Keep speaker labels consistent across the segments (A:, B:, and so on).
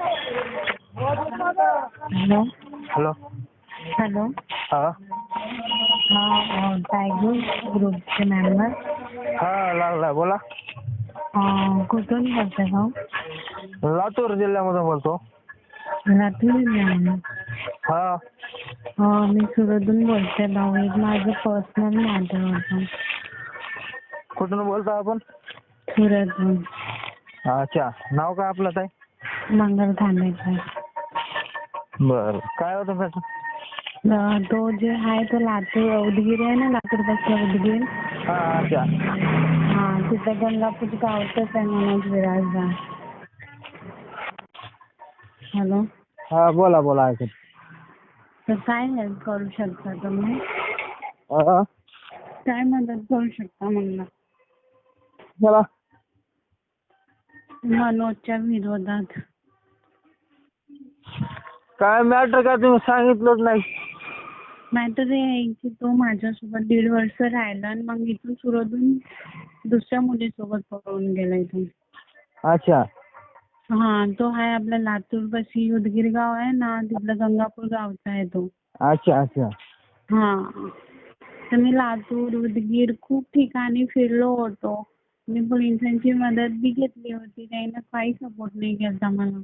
A: Hello.
B: Hello.
A: Hello.
B: हा.
A: हा tiger ग्रुपचे मेंबर
B: हा लागला बोला.
A: कुठून बोलताय भाऊ?
B: लातूर जिल्ह्यामधून बोलतो.
A: लातूर जिल्ह्यामधून?
B: हा.
A: मी सुरतहून बोलते भाऊ. एक माझं पर्सनल मॅटर होतं.
B: कुठून बोलता आपण?
A: सुरतहून
B: अच्छा. नाव काय आपलं ताई?
A: मंगल थांबायचं
B: बरं. काय होतं
A: तो जे आहे तो लातूर उदगीर आहे ना लातूरपासून उदगीर?
B: हा अच्छा.
A: हा तिथं गंगापूर गावचंच आहे मनोज विराजदार हॅलो?
B: हा बोला बोला ऐकत
A: तर काय हेल्प करू शकता तुम्ही?
B: हा
A: काय मदत करू शकता म्हणलं? मनोजच्या विरोधात.
B: काय मॅटर काय तुम्ही सांगितलंच नाही.
A: मॅटर हे आहे की तो माझ्यासोबत दीड वर्ष राहिला आणि मग इथून सुरतहून दुसऱ्या मुलीसोबत पळून गेला इथून.
B: अच्छा.
A: हा तो आहे आपल्या लातूर पाशी उदगीर गाव आहे ना तिथलं गंगापूर गावचा आहे तो.
B: अच्छा अच्छा.
A: हा. तर मी लातूर उदगीर खूप ठिकाणी फिरलो होतो. मी पोलिसांची मदत बी घेतली होती. त्यानं काही सपोर्ट नाही केला मला.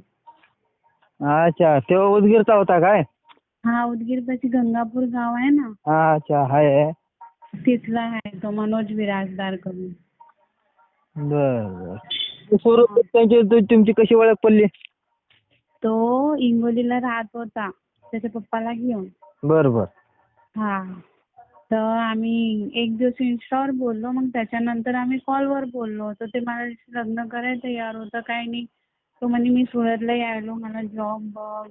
B: अच्छा तो उदगीरचा होता काय?
A: हा उदगीर पाशी गंगापूर गाव आहे ना.
B: हा अच्छा हाय
A: तिथला आहे तो मनोज विराजदार करून.
B: बर त्यांची तु- तुमची कशी ओळख पडली?
A: तो इंगोलीला राहत होता त्याच्या पप्पाला घेऊन.
B: बर बर.
A: हा तर आम्ही एक दिवस इन्स्टावर बोललो मग त्याच्यानंतर आम्ही कॉलवर बोललो तर ते माझ्याशी लग्न करायला तयार होतं काही नाही. तो म्हणे मी सुरतला यायलो मला जॉब बघ.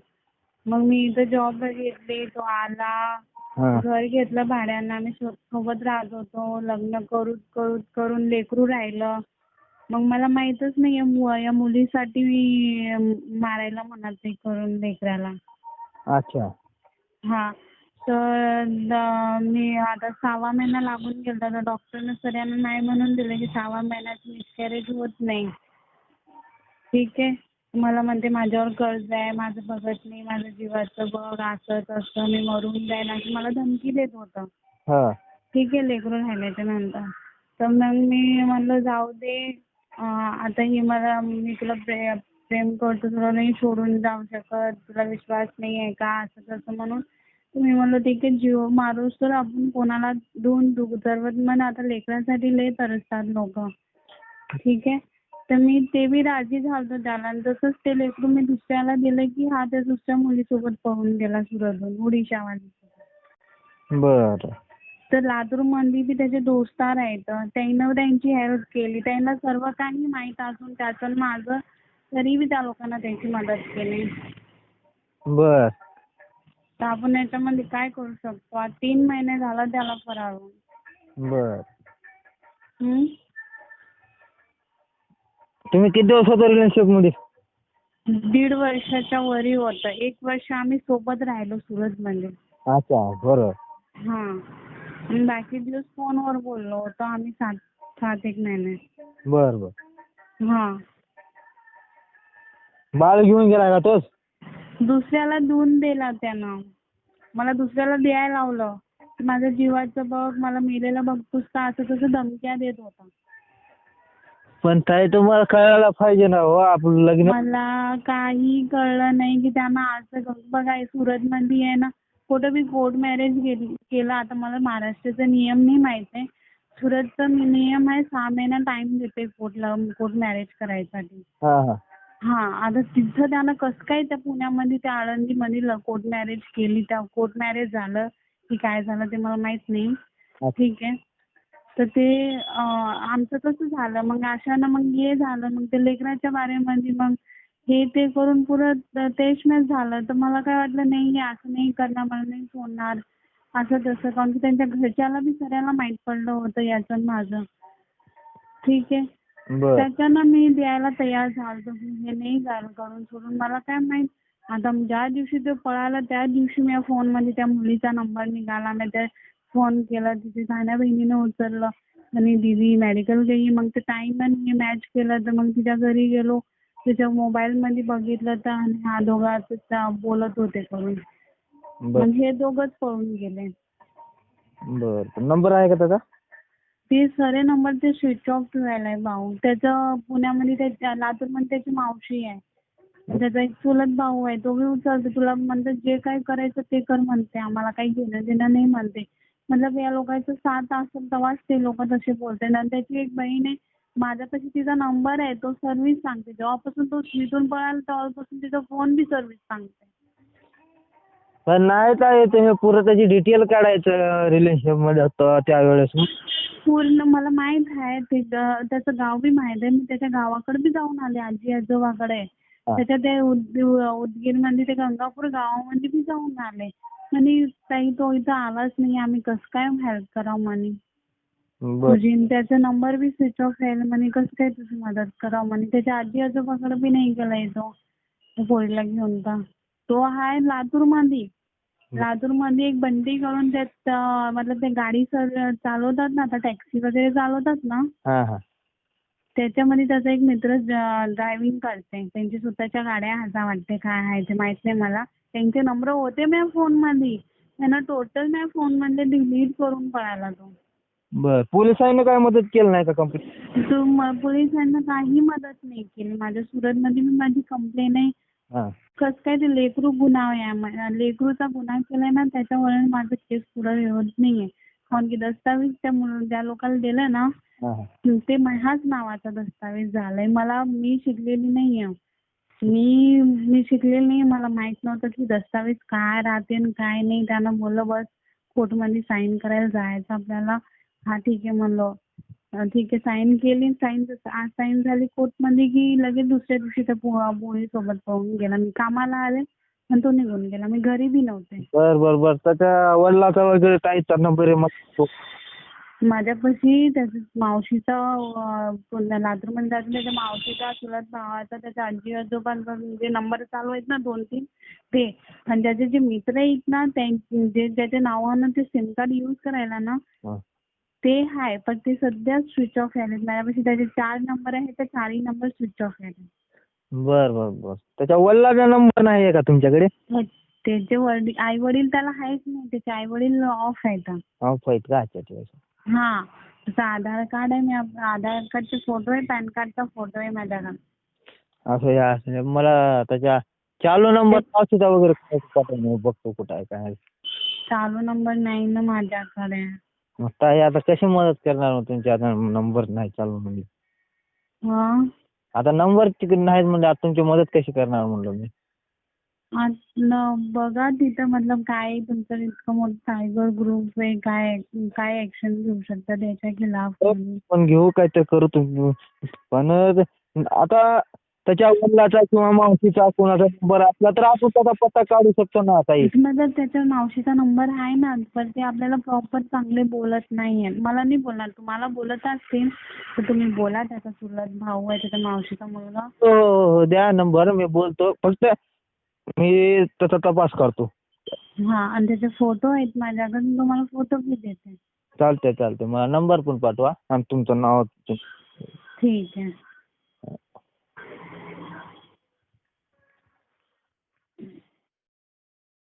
A: मग मी इथं जॉब घेतली तो आला. घर घेतलं भाड्यानं. आम्ही सोबत राहत होतो. लग्न करू करू करून लेकरू राहिलं. मग मला माहीतच नाही या मुलीसाठी मी मारायला म्हणत नाही करून लेकराला.
B: अच्छा.
A: हा. तर मी आता सहावा महिना लागून गेला तर डॉक्टरनं सगळ्यांना नाही म्हणून दिलं की सहावा महिन्यात मिसकॅरेज होत नाही. ठीक आहे? मला म्हणते माझ्यावर कर्ज आहे माझं बघत नाही माझं जीवाचं बघ असं तसं मी मरून जाईन असं मला धमकी देत होतं.
B: हा.
A: ठीक आहे लेकरू राहिल्याच्या नंतर. तर मग मी म्हणलं जाऊ दे. अं, आता ही मला मी तुला प्रे प्रेम करतो तुला नाही सोडून जाऊ शकत तुला विश्वास नाही आहे का असं तसं म्हणून तर मी म्हणलं ठीक आहे जीव मारूस तर आपण कोणाला दोन दुख सर्वत मन आता लेकरांसाठी लय तरसतात लोक. ठीक आहे? तर मी ते बी राजी झालतो त्याला. तसंच ते लेकरू मी दुसऱ्याला दिलं की हा त्या दुसऱ्या मुलीसोबत पळून गेला सुरतहून उडीशावाली
B: बर.
A: तर लातूरमध्ये बी त्याचे दोस्तार आहेत. त्यानं त्यांची हेल्प केली. त्यांना सर्व काही माहीत असून त्याचं माझं तरी बी त्या लोकांना त्यांची मदत केली.
B: बर.
A: तर आपण याच्यामध्ये काय करू शकतो? तीन महिने झाला त्याला फरार होऊन
B: बर.
A: हं?
B: तुम्ही किती दिवस होता रिलेशनशिपमध्ये?
A: दीड वर्षाच्या वरी होतं. एक वर्ष आम्ही सोबत राहिलो सुरतमध्ये
B: अच्छा बरोबर
A: हा. आणि बाकी दिवस फोनवर बोललो होतो. आम्ही सात सात एक महिने.
B: बर बर.
A: हा.
B: बाळ घेऊन गेला का तोच?
A: दुसऱ्याला देऊन दिला त्यानं. मला दुसऱ्याला द्यायला लावलं. माझ्या जीवाचं बघ मला मेलेलं बघतोस का असं तसं धमक्या देत होता.
B: पण ताई तुम्हाला कळायला पाहिजे ना हो आपलं लग्न
A: मला काही कळलं नाही की त्यांना असं बघा हे सुरतमध्ये आहे ना कुठं बी कोर्ट मॅरेज केलं. आता मला महाराष्ट्राचा नियम नाही माहीत आहे. सुरतचा नियम आहे सहा महिना टाइम देते कोर्टला कोर्ट मॅरेज करायसाठी.
B: हा हा.
A: हा आता तिथं त्यानं कसं काय त्या पुण्यामध्ये त्या आळंदीमध्ये कोर्ट मॅरेज केली त्या कोर्ट मॅरेज झालं की काय झालं ते मला माहीत नाही. ठीक आहे. तर ते आमचं तसं झालं. मग अशानं मग हे झालं. मग ते लेकराच्या बारेमध्ये मग हे ते करून पुरं तेशमॅच झालं. तर मला काय वाटलं नाही हे असं नाही करणार मला नाही सोडणार. असं तसं. कारण की त्यांच्या घरच्याला बी सगळ्याला माहीत पडलं होतं याचं आणि माझं. ठीक आहे?
B: बर.
A: त्याच्यानं मी द्यायला तयार झालतो. की हे नाही झालं करून सोडून. मला काय माहीत? आता ज्या दिवशी तो पळाला त्या दिवशी मी फोनमध्ये त्या मुलीचा नंबर निघाला. मी त्या फोन केला तिथे सान्या बहिणीनं उचललं आणि दीदी मेडिकल गई मग ते टाइम मी मॅच केलं तर मग तिच्या घरी गेलो. त्याच्या मोबाईलमध्ये बघितलं तर आणि हा दोघांचं बोलत होते करून. मग हे दोघंच पळून गेले.
B: बर. नंबर आहे का त्याचा?
A: ते सरे नंबर ते स्विच ऑफ ठेवायला भाऊ. त्याचं पुण्यामध्ये त्याच्या लातूरमध्ये त्याची मावशी आहे. त्याचा एक चुलत भाऊ आहे. तो बी उचलतो. तुला म्हणतो जे काय करायचं ते कर म्हणते. आम्हाला काही घेणं देणं नाही म्हणते. मतलब या लोकांचं साथ असेल तेव्हाच ते लोक तसे बोलते आणि त्याची एक बहीण आहे माझ्यापाशी तिचा नंबर आहे तो सर्व्हिस सांगते. जेव्हापासून तो तिथून पळाला तेव्हापासून तिचा फोन बी सर्व्हिस सांगते.
B: पण नाही काय तुम्ही पुरं त्याची डिटेल काढायचं रिलेशनशिपमध्ये होतं त्यावेळेस.
A: पूर्ण मला माहीत आहे ते ग- त्याचं गाव बी माहीत आहे. मी त्याच्या गावाकडे बी जाऊन आले आजी आजोबाकडे. त्याच्या ते उद- उदगीरमध्ये ते गंगापूर गावामध्ये बी जाऊन आले. म्हणे ताई तो इथं आलाच नाही आम्ही कसं काय हेल्प करावं म्हणे?
B: बर.
A: तुझी आणि त्याचा नंबर बी स्विच ऑफ आहे म्हणे कसं काय तुझी मदत करावं म्हणे? त्याच्या आजी आजोबाकडे बी नाही गेलाय तो त्या पोरीला घेऊन तर. तो आहे लातूरमध्ये. लातूरमध्ये एक बंडी करून त्यात अं, मतलब ते गाडी सर चालवतात ना आता टॅक्सी वगैरे चालवतात ना?
B: हा हा.
A: त्याच्यामध्ये त्याचा एक मित्र ड्रायव्हिंग करते त्यांची स्वतःच्या गाड्या हाता वाटते काय आहे ते माहीत नाही मला. त्यांचे नंबर होते माझ्या फोनमध्ये त्यांना टोटल माझ्या फोनमध्ये डिलीट करून पळाला तो
B: बर पोलिसांनी काय मदत केली नाही का कंप्लीट
A: तो म- पोलिसांना काही मदत नाही केली. माझ्या सुरतमध्ये मी माझी कंप्लेन आहे.
B: हा.
A: कसं काय ते लेकरू गुन्हा आहे म- लेकरूचा गुन्हा केलाय ना त्याच्यामुळे माझं केस पुढे होत नाहीये. कारण की दस्तावेज त्या मुल- ज्या लोकांना दिलं ना
B: हा हा.
A: ते माझ्याच नावाचा दस्तावेज झालाय. मला मी शिकलेली नाहीये. मी मी शिकलेली नाही मला माहीत नव्हतं की दस्तावेज काय राहते आणि काय नाही. त्यानं बोललं बस कोर्टमध्ये साईन करायला जायचं आपल्याला. हा ठीक आहे म्हणलो. ठीक आहे साईन केली. साईन आज साईन झाली कोर्टमध्ये की लगेच दुसऱ्या दिवशी त्या पोळी सोबत पाहून गेला. मी कामाला आले पण तो निघून गेला. मी घरी बी नव्हते.
B: बर बर बर. त्याच्या वडिलाचा वगैरे काही मग
A: माझ्यापाशी त्याच्या मावशीचा लातूरमध्ये जायचं त्याच्या मावशीचा चुलत भावाचा त्याच्या आजी आजोबांचा जे नंबर चालू आहेत ना दोन तीन. ते आणि त्याचे जे मित्र आहेत ना त्यां- जे ज्याच्या नावानं ते सिम कार्ड यूज करायला ना
B: हा.
A: ते आहे पण ते सध्या स्विच ऑफ आहेत माझ्यापाशी त्याचे चार नंबर आहेत ते चारही नंबर स्विच ऑफ आहेत
B: बर बर बर. त्याच्या वडिलाचा नंबर नाही आहे का तुमच्याकडे?
A: त्याचे वडील आई वडील त्याला आहेच नाही त्याचे आई वडील ऑफ आहेत.
B: ऑफ आहेत का? अच्छा ठीक आहे
A: हा त्याचं आधार कार्ड आहे मी आधार कार्डचे फोटो आहे पॅन कार्डचा फोटो आहे माझ्याकडे.
B: असं आहे, असं. मला त्याच्या चालू नंबर पावसाचा वगैरे काय नाही बघतो कुठं आहे काय आहे.
A: चालू नंबर नाही ना माझ्याकडे.
B: मग ताई आता कशी मदत करणार मग तुमची? आता नंबर नाही चालू म्हणजे
A: हा?
B: आता नंबर तिकडे नाहीत म्हणजे आता तुमची मदत कशी करणार म्हणलं मी?
A: बघा तिथं मतलब काय तुमचं इतकं मोठं सायबर ग्रुप आहे काय काय ऍक्शन घेऊ शकता त्याच्या खिलाफ तुम्ही?
B: पण घेऊ काय तर करू तुम्ही. पण आता त्याच्या वडिलाचा किंवा मावशीचा कोणाचा नंबर असला तर आपण त्याचा पत्ता काढू शकतो ना ताई.
A: मतलब त्याच्या मावशीचा नंबर आहे ना पण ते आपल्याला प्रॉपर चांगले बोलत नाहीये. मला नाही बोलणार तुम्हाला बोलत असतील तर तुम्ही बोला त्याचा चुलत भाऊ आहे त्याच्या मावशीचा मुलगा.
B: हो हो हो द्या नंबर मी बोलतो. फक्त मी त्याचा तपास करतो.
A: हा आणि त्याचे फोटो आहेत माझ्याकडे मी तुम्हाला फोटो बी देते.
B: चालतंय चालतंय. मला नंबर पण पाठवा आणि तुमचं नाव
A: ठीक आहे.